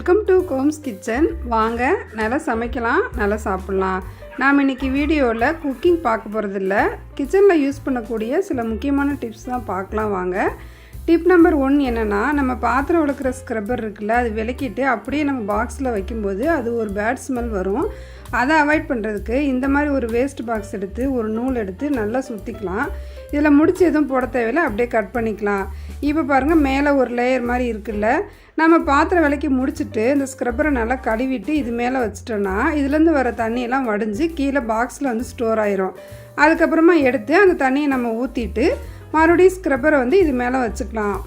Welcome to Gomez kitchen வாங்க நல்லா சமைக்கலாம் நல்லா சாப்பிட்லாம். நாம் இன்னைக்கு வீடியோவில் குக்கிங் பார்க்க போகிறதில்ல கிச்சனில் யூஸ் பண்ணக்கூடிய சில முக்கியமான டிப்ஸ் தான் பார்க்கலாம் வாங்க. டிப் நம்பர் ஒன் என்னென்னா நம்ம பாத்திரம் விளக்குற ஸ்க்ரப்பர் இருக்குல்ல அது விளக்கிட்டு அப்படியே நம்ம பாக்ஸில் வைக்கும்போது அது ஒரு பேட் ஸ்மெல் வரும். அதை அவாய்ட் பண்ணுறதுக்கு இந்த மாதிரி ஒரு வேஸ்ட் பாக்ஸ் எடுத்து ஒரு நூல் எடுத்து நல்லா சுற்றிக்கலாம் இதில் முடிச்சு எதுவும் போட தேவையில்லை அப்படியே கட் பண்ணிக்கலாம். இப்போ பாருங்கள் மேலே ஒரு லேயர் மாதிரி இருக்குல்ல. நம்ம பாத்திரம் விலைக்கு முடிச்சுட்டு இந்த ஸ்க்ரப்பரை நல்லா கழுவிட்டு இது மேலே வச்சிட்டோன்னா இதுலேருந்து வர தண்ணியெல்லாம் வடிஞ்சு கீழே பாக்ஸில் வந்து ஸ்டோர் ஆயிரும். அதுக்கப்புறமா எடுத்து அந்த தண்ணியை நம்ம ஊற்றிட்டு மறுபடியும் ஸ்க்ரப்பரை வந்து இது மேலே வச்சுக்கலாம்.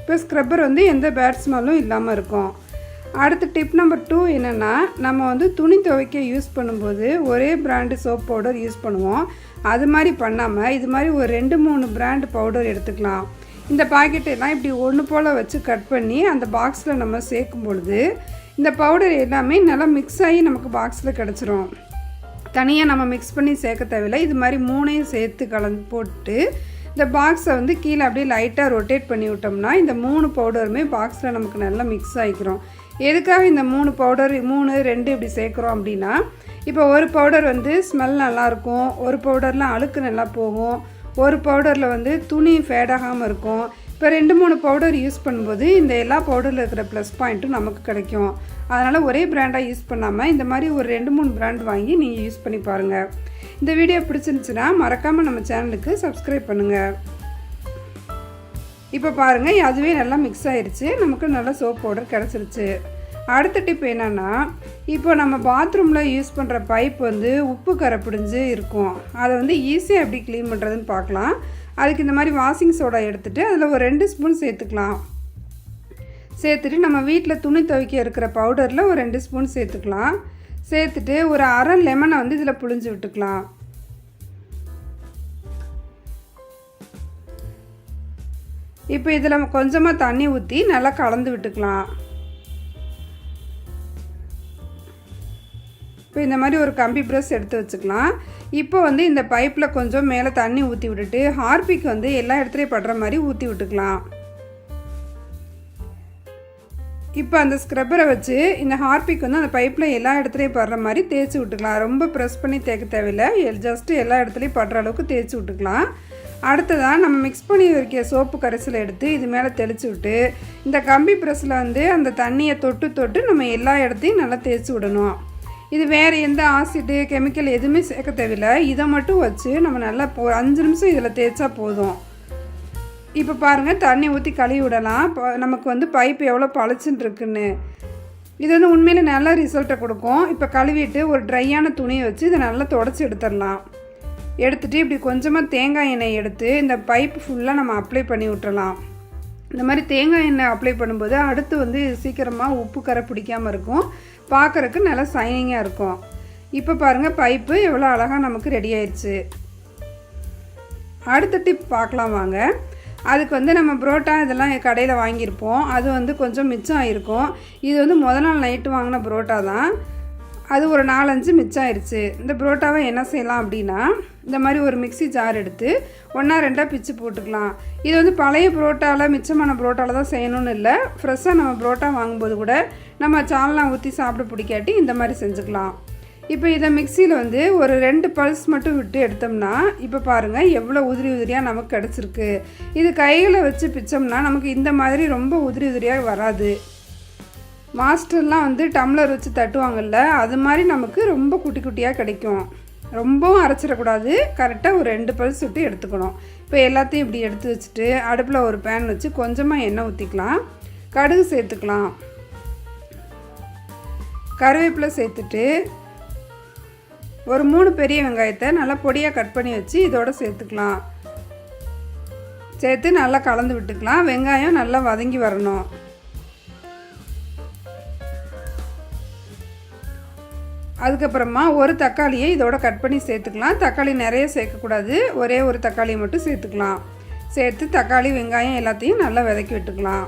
இப்போ ஸ்க்ரப்பர் வந்து எந்த பேட் ஸ்மெல்லும் இல்லாமல் இருக்கும். அடுத்த டிப் நம்பர் டூ என்னென்னா நம்ம வந்து துணி துவைக்க யூஸ் பண்ணும்போது ஒரே பிராண்டு சோப் பவுடர் யூஸ் பண்ணுவோம். அது மாதிரி பண்ணாமல் இது மாதிரி ஒரு ரெண்டு மூணு பிராண்டு பவுடர் எடுத்துக்கலாம். இந்த பாக்கெட்டெல்லாம் இப்படி ஒன்று போல் வச்சு கட் பண்ணி அந்த பாக்ஸில் நம்ம சேர்க்கும் பொழுது இந்த பவுடர் எல்லாமே நல்லா மிக்ஸ் ஆகி நமக்கு பாக்ஸில் கிடச்சிரும். தனியாக நம்ம மிக்ஸ் பண்ணி சேர்க்க தேவையில்லை. இது மாதிரி மூணையும் சேர்த்து கலந்து போட்டு இந்த பாக்ஸை வந்து கீழே அப்படியே லைட்டாக ரொட்டேட் பண்ணி விட்டோம்னா இந்த மூணு பவுடருமே பாக்ஸில் நமக்கு நல்லா மிக்ஸ் ஆகிக்கிறோம் எதுக்காக இந்த மூணு பவுடர் மூணு ரெண்டு இப்படி சேர்க்குறோம் அப்படின்னா இப்போ ஒரு பவுடர் வந்து ஸ்மெல் நல்லாயிருக்கும் ஒரு பவுடரில் அழுக்கு நல்லா போகும் ஒரு பவுடரில் வந்து துணி ஃபேடாகாமல் இருக்கும். இப்போ ரெண்டு மூணு பவுடர் யூஸ் பண்ணும்போது இந்த எல்லா பவுடரில் இருக்கிற ப்ளஸ் பாயிண்ட்டும் நமக்கு கிடைக்கும். அதனால் ஒரே பிராண்டாக யூஸ் பண்ணாமல் இந்த மாதிரி ஒரு ரெண்டு மூணு பிராண்ட் வாங்கி நீங்கள் யூஸ் பண்ணி பாருங்கள் இந்த வீடியோ பிடிச்சிருந்துச்சுன்னா மறக்காமல் நம்ம சேனலுக்கு சப்ஸ்கிரைப் பண்ணுங்கள் இப்போ பாருங்கள் அதுவே நல்லா மிக்ஸ் ஆயிடுச்சு நமக்கு நல்லா சோப் பவுடர் கிடச்சிருச்சு. அடுத்த டிப் என்னென்னா இப்போ நம்ம பாத்ரூமில் யூஸ் பண்ணுற பைப் வந்து உப்பு கரை பிடிஞ்சு இருக்கும். அதை வந்து ஈஸியாக எப்படி க்ளீன் பண்ணுறதுன்னு பார்க்கலாம். அதுக்கு இந்த மாதிரி வாஷிங் சோடா எடுத்துகிட்டு அதில் ஒரு ரெண்டு ஸ்பூன் சேர்த்துக்கலாம். சேர்த்துட்டு நம்ம வீட்டில் துணி துவைக்க இருக்கிற பவுடரில் ஒரு ரெண்டு ஸ்பூன் சேர்த்துக்கலாம். சேர்த்துட்டு ஒரு அரை லெமனை வந்து இதில் புழிஞ்சு விட்டுக்கலாம். இப்போ இதில் கொஞ்சமாக தண்ணி ஊற்றி நல்லா கலந்து விட்டுக்கலாம். இப்போ இந்த மாதிரி ஒரு கம்பி ப்ரஷ் எடுத்து வச்சுக்கலாம். இப்போ வந்து இந்த பைப்பில் கொஞ்சம் மேலே தண்ணி ஊற்றி விட்டுட்டு ஹார்பிக் வந்து எல்லா இடத்துலையும் படுற மாதிரி ஊற்றி விட்டுக்கலாம். இப்போ அந்த ஸ்க்ரப்பரை வச்சு இந்த ஹார்பிக் வந்து அந்த பைப்பில் எல்லா இடத்துலையும் படுற மாதிரி தேய்ச்சி விட்டுக்கலாம். ரொம்ப ப்ரெஸ் பண்ணி தேய்க்க தேவையில்லை. ஜஸ்ட்டு எல்லா இடத்துலையும் படுற அளவுக்கு தேய்ச்சி விட்டுக்கலாம். அடுத்ததாக நம்ம மிக்ஸ் பண்ணி வைக்கிற சோப்பு கரைசலை எடுத்து இது மேலே தெளித்து விட்டு இந்த கம்பி ப்ரெஸ்ஸில் வந்து அந்த தண்ணியை தொட்டு தொட்டு நம்ம எல்லா இடத்தையும் நல்லா தேய்ச்சி விடணும். இது வேறு எந்த ஆசிட்டு கெமிக்கல் எதுவுமே சேர்க்க தேவையில்லை. இதை மட்டும் வச்சு நம்ம நல்லா போ அஞ்சு நிமிஷம் இதில் தேய்ச்சா போதும். இப்போ பாருங்கள் தண்ணி ஊற்றி கழுவி விடலாம். இப்போ நமக்கு வந்து பைப் எவ்வளோ பழச்சுன்னு இருக்குன்னு. இது வந்து உண்மையில் நல்ல ரிசல்ட்டை கொடுக்கும். இப்போ கழுவிட்டு ஒரு ட்ரையான துணியை வச்சு இதை நல்லா தொடச்சி எடுத்துடலாம். எடுத்துகிட்டு இப்படி கொஞ்சமாக தேங்காய் எண்ணெய் எடுத்து இந்த பைப் ஃபுல்லாக நம்ம அப்ளை பண்ணி விட்டுறலாம். இந்த மாதிரி தேங்காய் எண்ணெய் அப்ளை பண்ணும்போது அடுத்து வந்து சீக்கிரமாக உப்பு கரை பிடிக்காமல் இருக்கும். பார்க்குறக்கு நல்லா சைனிங்காக இருக்கும். இப்போ பாருங்கள் பைப்பு எவ்வளோ அழகாக நமக்கு ரெடி ஆயிடுச்சு அடுத்த டிப் பார்க்கலாம் வாங்க. அதுக்கு வந்து நம்ம புரோட்டா இதெல்லாம் கடையில் வாங்கியிருப்போம். அது வந்து கொஞ்சம் மிச்சம் ஆகிருக்கும் இது வந்து முத நாள் நைட்டு வாங்கின புரோட்டா தான். அது ஒரு நாலஞ்சு மிச்சம் ஆயிடுச்சு இந்த புரோட்டாவை என்ன செய்யலாம் அப்படின்னா இந்த மாதிரி ஒரு மிக்சி ஜார் எடுத்து ஒன்றா ரெண்டாக பிச்சு போட்டுக்கலாம். இது வந்து பழைய புரோட்டாவில் மிச்சமான புரோட்டாவில் தான் செய்யணும்னு இல்லை. ஃப்ரெஷ்ஷாக நம்ம புரோட்டா வாங்கும்போது கூட நம்ம சால்லாம் ஊற்றி சாப்பிட பிடிக்காட்டி இந்த மாதிரி செஞ்சுக்கலாம். இப்போ இதை மிக்சியில் வந்து ஒரு ரெண்டு பல்ஸ் மட்டும் விட்டு எடுத்தோம்னா இப்போ பாருங்கள் எவ்வளோ உதிரி உதிரியாக நமக்கு கிடச்சிருக்கு. இது கையில் வச்சு பிச்சோம்னா நமக்கு இந்த மாதிரி ரொம்ப உதிரி உதிரியாக வராது. மாஸ்டர்லாம் வந்து டம்ளர் வச்சு தட்டுவாங்கல்ல அது மாதிரி நமக்கு ரொம்ப குட்டி குட்டியாக கிடைக்கும். ரொம்பவும் அரைச்சிடக்கூடாது. கரெக்டாக ஒரு ரெண்டு பல் விட்டு எடுத்துக்கணும். இப்போ எல்லாத்தையும் இப்படி எடுத்து வச்சுட்டு அடுப்பில் ஒரு பேன் வச்சு கொஞ்சமாக எண்ணெய் ஊற்றிக்கலாம் கடுகு சேர்த்துக்கலாம். கருவேப்பிலை சேர்த்துட்டு ஒரு மூணு பெரிய வெங்காயத்தை நல்லா பொடியாக கட் பண்ணி வச்சு இதோட சேர்த்துக்கலாம். சேர்த்து நல்லா கலந்து விட்டுக்கலாம். வெங்காயம் நல்லா வதங்கி வரணும். அதுக்கப்புறமா ஒரு தக்காளியை இதோட கட் பண்ணி சேர்த்துக்கலாம். தக்காளி நிறைய சேர்க்கக்கூடாது. ஒரே ஒரு தக்காளியை மட்டும் சேர்த்துக்கலாம். சேர்த்து தக்காளி வெங்காயம் எல்லாத்தையும் நல்லா விதக்கி விட்டுக்கலாம்.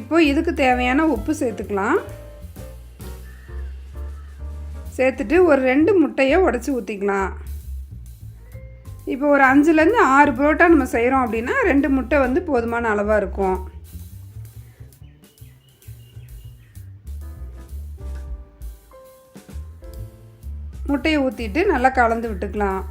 இப்போ இதுக்கு தேவையான உப்பு சேர்த்துக்கலாம். சேர்த்துட்டு ஒரு ரெண்டு முட்டையை உடச்சி ஊற்றிக்கலாம் இப்போ ஒரு அஞ்சுலேருந்து ஆறு புரோட்டா நம்ம செய்கிறோம் அப்படின்னா ரெண்டு முட்டை வந்து போதுமான அளவாக இருக்கும். முட்டையை ஊற்றிட்டு நல்லா கலந்து விட்டுக்கலாம்.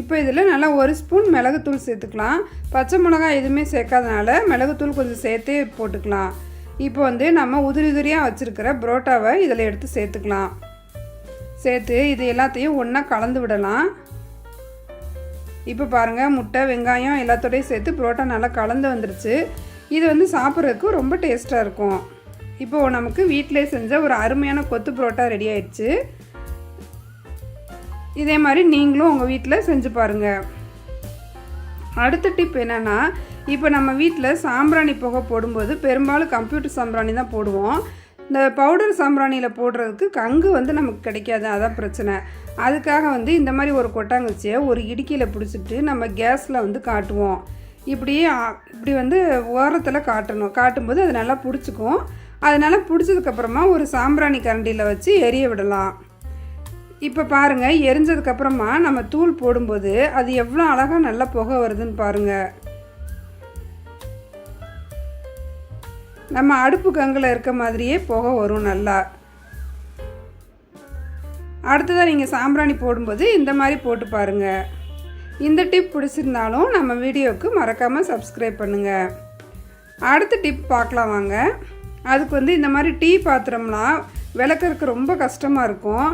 இப்போ இதில் நல்லா ஒரு ஸ்பூன் மிளகுத்தூள் சேர்த்துக்கலாம். பச்சை மிளகாய் எதுவுமே சேர்க்காதனால மிளகுத்தூள் கொஞ்சம் சேர்த்தே போட்டுக்கலாம். இப்போ வந்து நம்ம உதிரி உதிரியாக வச்சுருக்கிற புரோட்டாவை இதில் எடுத்து சேர்த்துக்கலாம். சேர்த்து இது எல்லாத்தையும் ஒன்றா கலந்து விடலாம். இப்போ பாருங்கள் முட்டை வெங்காயம் எல்லாத்தோடையும் சேர்த்து புரோட்டா நல்லா கலந்து வந்துருச்சு. இது வந்து சாப்பிட்றதுக்கு ரொம்ப டேஸ்ட்டாக இருக்கும். இப்போது நமக்கு வீட்டிலே செஞ்ச ஒரு அருமையான கொத்து புரோட்டா ரெடி ஆயிடுச்சு. இதே மாதிரி நீங்களும் உங்கள் வீட்டில் செஞ்சு பாருங்கள் அடுத்த டிப் என்னென்னா இப்போ நம்ம வீட்டில் சாம்பிராணி புகை போடும்போது பெரும்பாலும் கம்ப்யூட்டர் சாம்பிராணி தான் போடுவோம். இந்த பவுடர் சாம்பிராணியில் போடுறதுக்கு கங்கு வந்து நமக்கு கிடைக்காது அதான் பிரச்சனை. அதுக்காக வந்து இந்த மாதிரி ஒரு கொட்டாங்குச்சியை ஒரு இடுக்கியில் பிடிச்சிட்டு நம்ம கேஸில் வந்து காட்டுவோம். இப்படியே இப்படி வந்து ஓரத்தில் காட்டணும். காட்டும்போது அது நல்லா பிடிச்சிக்கும். அதனால் பிடிச்சதுக்கப்புறமா ஒரு சாம்பிராணி கரண்டியில் வச்சு எரிய விடலாம். இப்போ பாருங்கள் எரிஞ்சதுக்கப்புறமா நம்ம தூள் போடும்போது அது எவ்வளோ அழகாக நல்லா புகை வருதுன்னு பாருங்கள் நம்ம அடுப்பு கங்கில் இருக்க மாதிரியே புகை வரும் நல்லா. அடுத்ததாக நீங்கள் சாம்பிராணி போடும்போது இந்த மாதிரி போட்டு பாருங்கள் இந்த டிப் பிடிச்சிருந்தாலும் நம்ம வீடியோவுக்கு மறக்காமல் சப்ஸ்கிரைப் பண்ணுங்கள் அடுத்த டிப் பார்க்கலாம் வாங்க. அதுக்கு வந்து இந்த மாதிரி டீ பாத்திரம்லாம் விளக்கறதுக்கு ரொம்ப கஷ்டமாக இருக்கும்.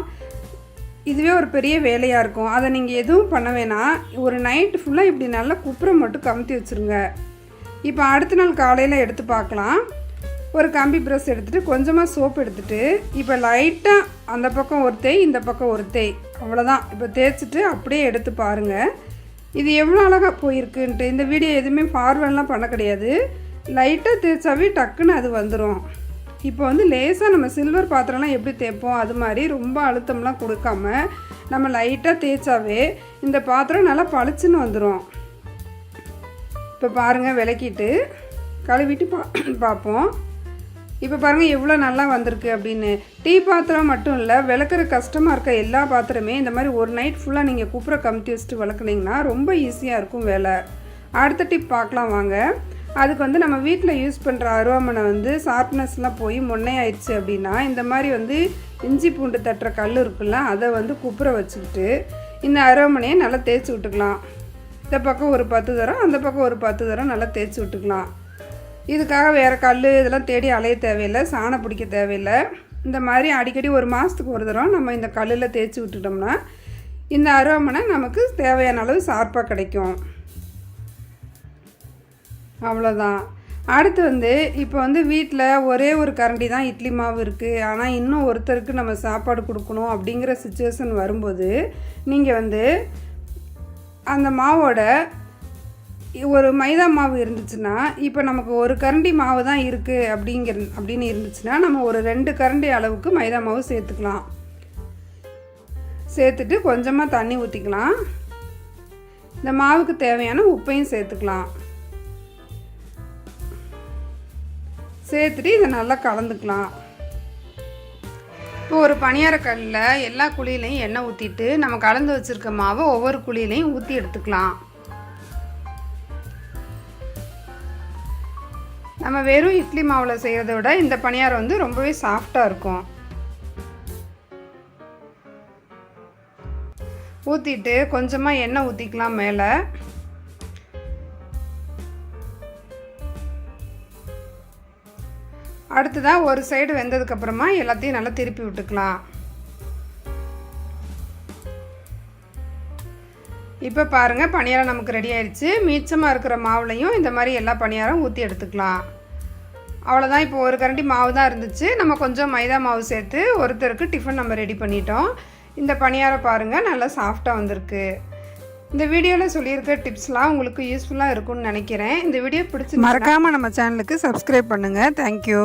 இதுவே ஒரு பெரிய வேலையாக இருக்கும். அதை நீங்கள் எதுவும் பண்ண வேணாம் ஒரு நைட்டு ஃபுல்லாக இப்படி நல்லா குப்புறம் மட்டும் கமுத்தி வச்சுருங்க. இப்போ அடுத்த நாள் காலையில் எடுத்து பார்க்கலாம். ஒரு கம்பி ப்ரஷ் எடுத்துகிட்டு கொஞ்சமாக சோப் எடுத்துகிட்டு இப்போ லைட்டாக அந்த பக்கம் ஒரு தேய் இந்த பக்கம் ஒரு தேய். அவ்வளோதான் இப்போ தேய்ச்சிட்டு அப்படியே எடுத்து பாருங்கள் இது எவ்வளோ அழகாக போயிருக்குன்ட்டு. இந்த வீடியோ எதுவுமே ஃபார்வர்ட்லாம் பண்ண கிடையாது. லைட்டாக தேய்ச்சாவே டக்குன்னு அது வந்துடும் இப்போ வந்து லேசாக நம்ம சில்வர் பாத்திரம்லாம் எப்படி தேய்ப்போம்? அது மாதிரி ரொம்ப அழுத்தம்லாம் கொடுக்காம நம்ம லைட்டாக தேய்ச்சாவே இந்த பாத்திரம் நல்லா பளிச்சுன்னு வந்துடும் இப்போ பாருங்கள் விளக்கிட்டு கழுவிட்டு பா பார்ப்போம். இப்போ பாருங்கள் எவ்வளோ நல்லா வந்திருக்கு அப்படின்னு. டீ பாத்திரம் மட்டும் இல்லை விளக்குற கஷ்டமாக இருக்க எல்லா பாத்திரமே இந்த மாதிரி ஒரு நைட் ஃபுல்லாக நீங்கள் குப்புற கமுத்தி வச்சுட்டு விளக்குனீங்கன்னா ரொம்ப ஈஸியாக இருக்கும் வேலை. அடுத்த டிப் பார்க்கலாம் வாங்க. அதுக்கு வந்து நம்ம வீட்டில் யூஸ் பண்ணுற அருவாமனை வந்து ஷார்ப்னஸ்லாம் போய் முன்னையாயிடுச்சு அப்படின்னா இந்த மாதிரி வந்து இஞ்சி பூண்டு தட்டுற கல் இருக்குல்ல அதை வந்து குப்புற வச்சுக்கிட்டு இந்த அருவாமனையை நல்லா தேய்ச்சி விட்டுக்கலாம். இந்த பக்கம் ஒரு பத்து தரம் அந்த பக்கம் ஒரு பத்து தரம் நல்லா தேய்ச்சி விட்டுக்கலாம். இதுக்காக வேறு கல் இதெல்லாம் தேடி அலைய தேவையில்லை சாணம் பிடிக்க தேவையில்லை. இந்த மாதிரி அடிக்கடி ஒரு மாதத்துக்கு ஒரு தரம் நம்ம இந்த கல்லில் தேய்ச்சி விட்டுட்டோம்னா இந்த அருவாமனை நமக்கு தேவையான அளவு ஷார்ப்பாக கிடைக்கும். அவ்வளோதான் அடுத்து வந்து இப்போ வந்து வீட்டில் ஒரே ஒரு கரண்டி தான் இட்லி மாவு இருக்குது ஆனால் இன்னும் ஒருத்தருக்கு நம்ம சாப்பாடு கொடுக்கணும் அப்படிங்கிற சுச்சுவேஷன் வரும்போது நீங்கள் வந்து அந்த மாவோட ஒரு மைதா மாவு இருந்துச்சுன்னா இப்போ நமக்கு ஒரு கரண்டி மாவு தான் இருக்குது அப்படிங்கிற அப்படின்னு இருந்துச்சுன்னா நம்ம ஒரு ரெண்டு கரண்டி அளவுக்கு மைதா மாவு சேர்த்துக்கலாம். சேர்த்துட்டு கொஞ்சமாக தண்ணி ஊற்றிக்கலாம் இந்த மாவுக்கு தேவையான உப்பையும் சேர்த்துக்கலாம். சேர்த்துட்டு இதை நல்லா கலந்துக்கலாம். இப்போ ஒரு பணியாரக்கல்லில் எல்லா குழியிலையும் எண்ணெய் ஊற்றிட்டு நம்ம கலந்து வச்சுருக்க மாவை ஒவ்வொரு குழியிலையும் ஊற்றி எடுத்துக்கலாம். நம்ம வெறும் இட்லி மாவில் செய்கிறத விட இந்த பணியாரம் வந்து ரொம்பவே சாஃப்டாக இருக்கும். ஊற்றிட்டு கொஞ்சமாக எண்ணெய் ஊற்றிக்கலாம் மேலே. அடுத்ததாக ஒரு சைடு வெந்ததுக்கப்புறமா எல்லாத்தையும் நல்லா திருப்பி விட்டுக்கலாம். இப்போ பாருங்கள் பணியாரம் நமக்கு ரெடி ஆயிடுச்சு. மீச்சமாக இருக்கிற மாவுலையும் இந்த மாதிரி எல்லா பணியாரம் ஊற்றி எடுத்துக்கலாம். அவ்வளோதான் இப்போ ஒரு கரண்டி மாவு தான் இருந்துச்சு. நம்ம கொஞ்சம் மைதா மாவு சேர்த்து ஒருத்தருக்கு டிஃபன் நம்ம ரெடி பண்ணிட்டோம். இந்த பணியாரம் பாருங்கள் நல்லா சாஃப்டாக வந்திருக்கு. இந்த வீடியோவில் சொல்லியிருக்க டிப்ஸ்லாம் உங்களுக்கு யூஸ்ஃபுல்லாக இருக்கும்னு நினைக்கிறேன். இந்த வீடியோ பிடிச்சி மறக்காமல் நம்ம சேனலுக்கு சப்ஸ்கிரைப் பண்ணுங்கள் தேங்க்யூ